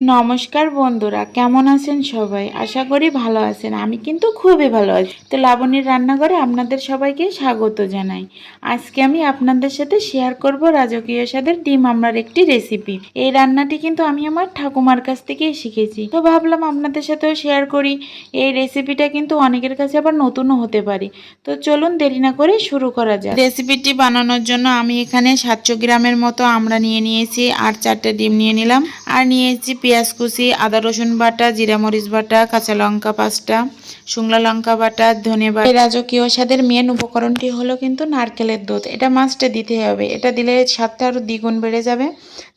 নমস্কার বন্ধুরা, কেমন আছেন সবাই? আশা করি ভালো আছেন। আমি কিন্তু খুবই ভালো আছি। তো লাবণীর রান্নাঘরে আপনাদের সবাইকে স্বাগত জানাই। আজকে আমি আপনাদের সাথে শেয়ার করব রাজকীয় স্বাদের ডিম আমড়ার একটি রেসিপি এই রান্নাটি কিন্তু আমি আমার ঠাকুমার কাছ থেকেই শিখেছি। তো ভাবলাম আপনাদের সাথেও শেয়ার করি। এই রেসিপিটা কিন্তু অনেকের কাছে আবার নতুনও হতে পারে। তো চলুন দেরি না করে শুরু করা যাক। রেসিপিটি বানানোর জন্য আমি এখানে সাতশো গ্রামের মতো আমরা নিয়ে নিয়েছি। আর চারটে ডিম নিয়ে নিলাম। আর নিয়েছি পেঁয়াজ কুচি, আদা রসুন বাটা, জিরা মরিচ বাটা, কাঁচা লঙ্কা পাঁচটা, শুকনো লঙ্কা বাটা, ধনে বাটা। রাজকীয় স্বাদের মেন উপকরণটি হলো কিন্তু নারকেলের দুধ এটা মাস্টে দিতে হবে। এটা দিলে স্বাদটা আরও দ্বিগুণ বেড়ে যাবে।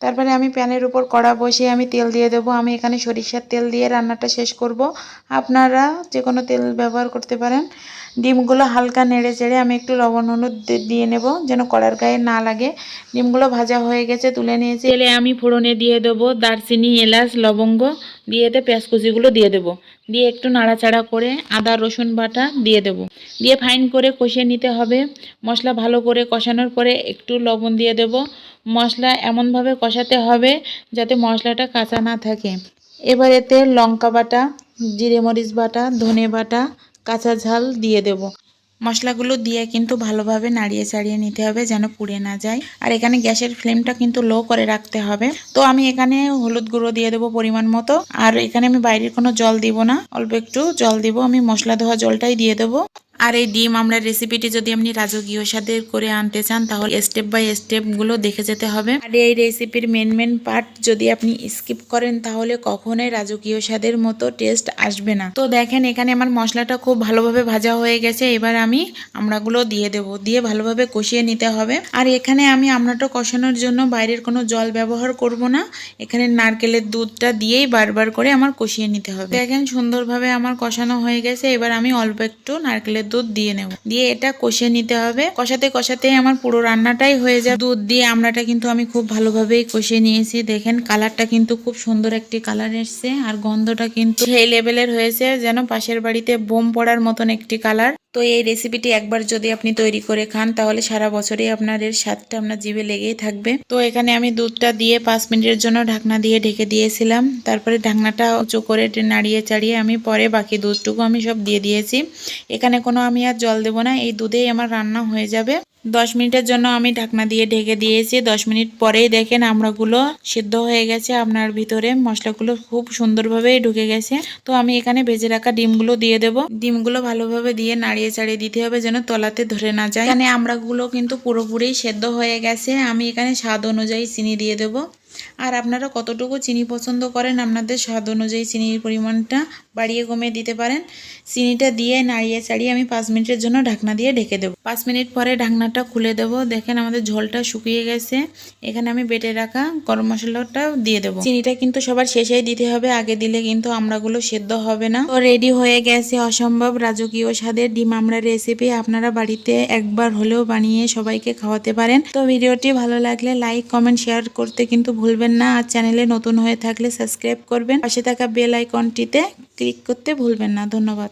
তারপরে আমি প্যানের উপর কড়া বসিয়ে আমি তেল দিয়ে দেবো। আমি এখানে সরিষার তেল দিয়ে রান্নাটা শেষ করব। আপনারা যে কোনো তেল ব্যবহার করতে পারেন। ডিমগুলো হালকা নেড়ে চেড়ে আমি একটু লবণ হলুদ দিয়ে নেব, যেন কড়ার গায়ে না লাগে। ডিমগুলো ভাজা হয়ে গেছে, তুলে নিয়েছি। তেলে আমি ফোড়নে দিয়ে দেবো দারচিনি, এলাচ, লবঙ্গ দিয়ে এতে কুচিগুলো দিয়ে দেবো। দিয়ে একটু নাড়াচাড়া করে আদা, রসুন বাটা দিয়ে দেবো। দিয়ে ফাইন করে কষিয়ে নিতে হবে। মশলা ভালো করে কষানোর পরে একটু লবণ দিয়ে দেবো। মশলা এমনভাবে কষাতে হবে যাতে মশলাটা কাঁচা না থাকে। এবার এতে লঙ্কা বাটা, জিরে মরিচ বাটা, ধনে বাটা কাঁচা ঝাল দিয়ে দেব। মশলাগুলো দিয়ে কিন্তু ভালোভাবে নাড়িয়ে চাড়িয়ে নিতে হবে যেন পুড়ে না যায়। আর এখানে গ্যাসের ফ্লেমটা কিন্তু লো করে রাখতে হবে। তো আমি এখানে হলুদ গুঁড়ো দিয়ে দেবো পরিমাণ মতো। আর এখানে আমি বাইরের কোনো জল দিব না। অল্প একটু জল দিব। আমি মশলা ধোয়া জলটাই দিয়ে দেবো। আর এই ডিম আমরা রেসিপিটি যদি আপনি রাজকীয় স্বাদের করে আনতে চান, তাহলে স্টেপ বাই স্টেপগুলো দেখে যেতে হবে। আর এই রেসিপির মেন মেন পার্ট যদি আপনি স্কিপ করেন, তাহলে কখনোই রাজকীয় স্বাদের মতো টেস্ট আসবে না। তো দেখেন, এখানে আমার মশলাটা খুব ভালোভাবে ভাজা হয়ে গেছে। এবার আমি আমড়াগুলো দিয়ে দেব, দিয়ে ভালোভাবে কষিয়ে নিতে হবে। আর এখানে আমি আমড়াটা কষানোর জন্য বাইরের কোনো জল ব্যবহার করব না। এখানে নারকেলের দুধটা দিয়েই বারবার করে আমার কষিয়ে নিতে হবে। দেখেন, সুন্দরভাবে আমার কষানো হয়ে গেছে। এবার আমি অল্প একটু নারকেলের দুধ দিয়ে নেব। দিয়ে এটা কষিয়ে নিতে হবে। কষাতে কষাতে আমার পুরো রান্নাটাই হয়ে যায় দুধ দিয়ে আমড়াটা কিন্তু আমি খুব ভালোভাবেই কষিয়ে নিয়েছি। দেখেন কালারটা কিন্তু খুব সুন্দর একটি কালার এসছে। আর গন্ধটা কিন্তু সেই লেভেলের হয়েছে যেন পাশের বাড়িতে বোম পড়ার মতন একটি কালার। তো এই রেসিপিটি একবার যদি আপনি তৈরি করে খান, তাহলে সারা বছরই আপনার এর স্বাদটা আপনার জিভে লেগেই থাকবে। তো এখানে আমি দুধটা দিয়ে পাঁচ মিনিটের জন্য ঢাকনা দিয়ে ঢেকে দিয়েছিলাম। তারপরে ঢাকনাটা উঁচু করে নাড়িয়ে চাড়িয়ে আমি পরে বাকি দুধটুকু আমি সব দিয়ে দিয়েছি। এখানে কোনো আমি আর জল দেবো না, এই দুধেই আমার রান্না হয়ে যাবে। দশ মিনিটের জন্য আমি ঢাকনা দিয়ে ঢেকে দিয়েছি। দশ মিনিট পরেই দেখেন আমড়াগুলো সিদ্ধ হয়ে গেছে। আপনার ভিতরে মশলাগুলো খুব সুন্দরভাবেই ঢুকে গেছে। তো আমি এখানে ভেজে রাখা ডিমগুলো দিয়ে দেব। ডিমগুলো ভালোভাবে দিয়ে নাড়িয়ে চাড়িয়ে দিতে হবে যেন তলাতে ধরে না যায়। এখানে আমড়াগুলো কিন্তু পুরোপুরি সেদ্ধ হয়ে গেছে। আমি এখানে স্বাদ অনুযায়ী চিনি দিয়ে দেবো। আর আপনারা কতটুকু চিনি পছন্দ করেন আপনাদের স্বাদ অনুযায়ী চিনির পরিমাণটা বাড়িয়ে কমিয়ে দিতে পারেন। চিনিটা দিয়ে নাড়িয়ে চাড়িয়ে আমি পাঁচ মিনিটের জন্য ঢাকনা দিয়ে ঢেকে দেবো। পাঁচ মিনিট পরে ঢাকনাটা খুলে দেবো। দেখেন আমাদের ঝোলটা শুকিয়ে গেছে। এখানে আমি বেটে রাখা গরম মশলাটাও দিয়ে দেবো। চিনিটা কিন্তু সবার শেষেই দিতে হবে। আগে দিলে কিন্তু আমড়াগুলো সেদ্ধ হবে না। তো রেডি হয়ে গেছে অসম্ভব রাজকীয় স্বাদের ডিম আমড়া রেসিপি। আপনারা বাড়িতে একবার হলেও বানিয়ে সবাইকে খাওয়াতে পারেন। তো ভিডিওটি ভালো লাগলে লাইক, কমেন্ট, শেয়ার করতে কিন্তু ভুলবেন না। আর চ্যানেলে নতুন হয়ে থাকলে সাবস্ক্রাইব করবেন। পাশে থাকা বেল আইকনটিতে ক্লিক করতে ভুলবেন না। ধন্যবাদ।